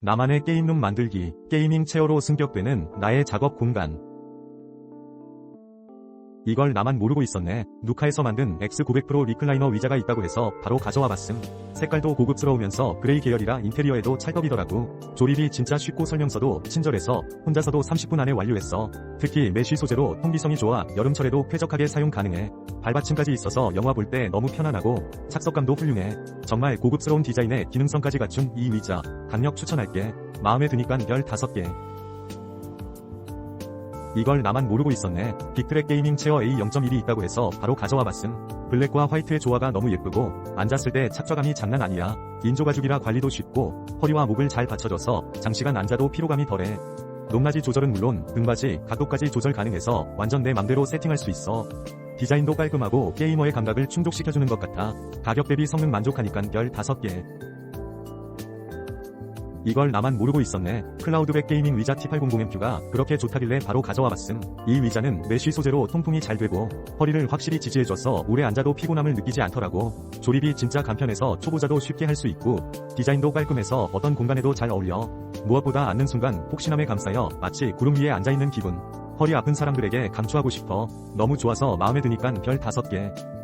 나만의 게임룸 만들기, 게이밍 체어로 승격되는 나의 작업 공간. 이걸 나만 모르고 있었네. 누카에서 만든 X900 프로 리클라이너 의자가 있다고 해서 바로 가져와 봤음. 색깔도 고급스러우면서 그레이 계열이라 인테리어에도 찰떡이더라고. 조립이 진짜 쉽고 설명서도 친절해서 혼자서도 30분 안에 완료했어. 특히 메쉬 소재로 통기성이 좋아 여름철에도 쾌적하게 사용 가능해. 발받침까지 있어서 영화 볼 때 너무 편안하고 착석감도 훌륭해. 정말 고급스러운 디자인에 기능성까지 갖춘 이 의자 강력 추천할게. 마음에 드니깐 별 5개. 이걸 나만 모르고 있었네. 빅트랙 게이밍 체어 A0.1이 있다고 해서 바로 가져와 봤음. 블랙과 화이트의 조화가 너무 예쁘고 앉았을 때 착좌감이 장난 아니야. 인조 가죽이라 관리도 쉽고 허리와 목을 잘 받쳐줘서 장시간 앉아도 피로감이 덜해. 높낮이 조절은 물론 등받이, 각도까지 조절 가능해서 완전 내 맘대로 세팅할 수 있어. 디자인도 깔끔하고 게이머의 감각을 충족시켜주는 것 같아. 가격 대비 성능 만족하니깐 별 5개. 이걸 나만 모르고 있었네. 클라우드백 게이밍 의자 T800MQ가 그렇게 좋다길래 바로 가져와 봤음. 이 의자는 메쉬 소재로 통풍이 잘 되고 허리를 확실히 지지해줘서 오래 앉아도 피곤함을 느끼지 않더라고. 조립이 진짜 간편해서 초보자도 쉽게 할 수 있고 디자인도 깔끔해서 어떤 공간에도 잘 어울려. 무엇보다 앉는 순간 폭신함에 감싸여 마치 구름 위에 앉아있는 기분. 허리 아픈 사람들에게 강추하고 싶어. 너무 좋아서 마음에 드니깐 별 5개.